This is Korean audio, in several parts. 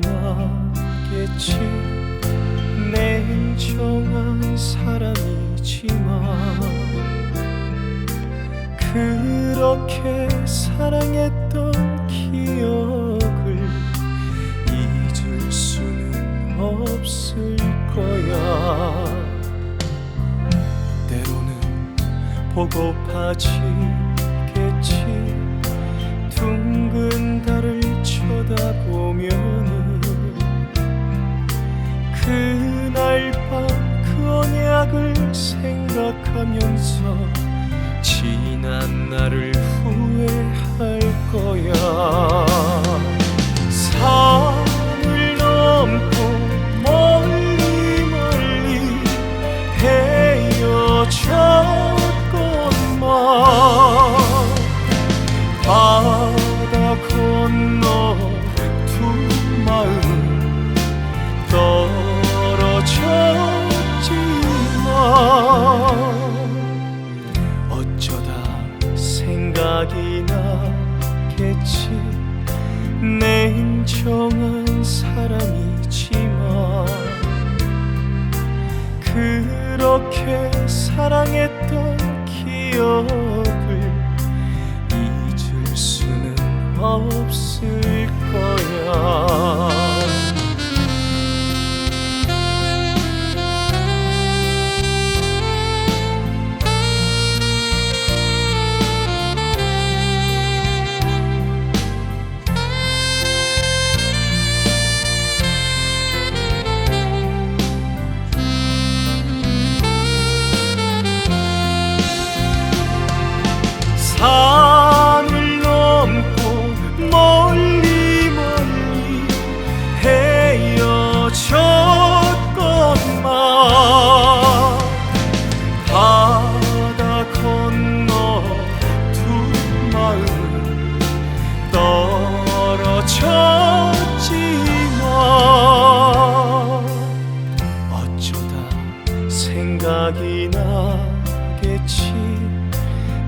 나겠지. 냉정한 사람이지만 그렇게 사랑했던 기억을 잊을 수는 없을 거야. 때로는 보고파지겠지 생각하면서 지난 날을 후회할 거야 어쩌다 생각이 나겠지. 냉정한 사람이지만 그렇게 사랑했던 산을 넘고 멀리 멀리 헤어졌건만 바다 건너 두 마음 떨어졌지만 어쩌다 생각이 나겠지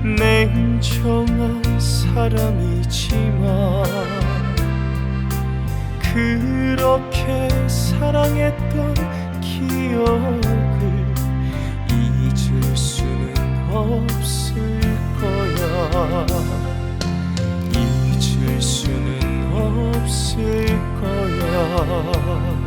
냉정한 사람이지만 그렇게 사랑했던 기억을 잊을 수는 없을 거야. 잊을 수는 없을 거야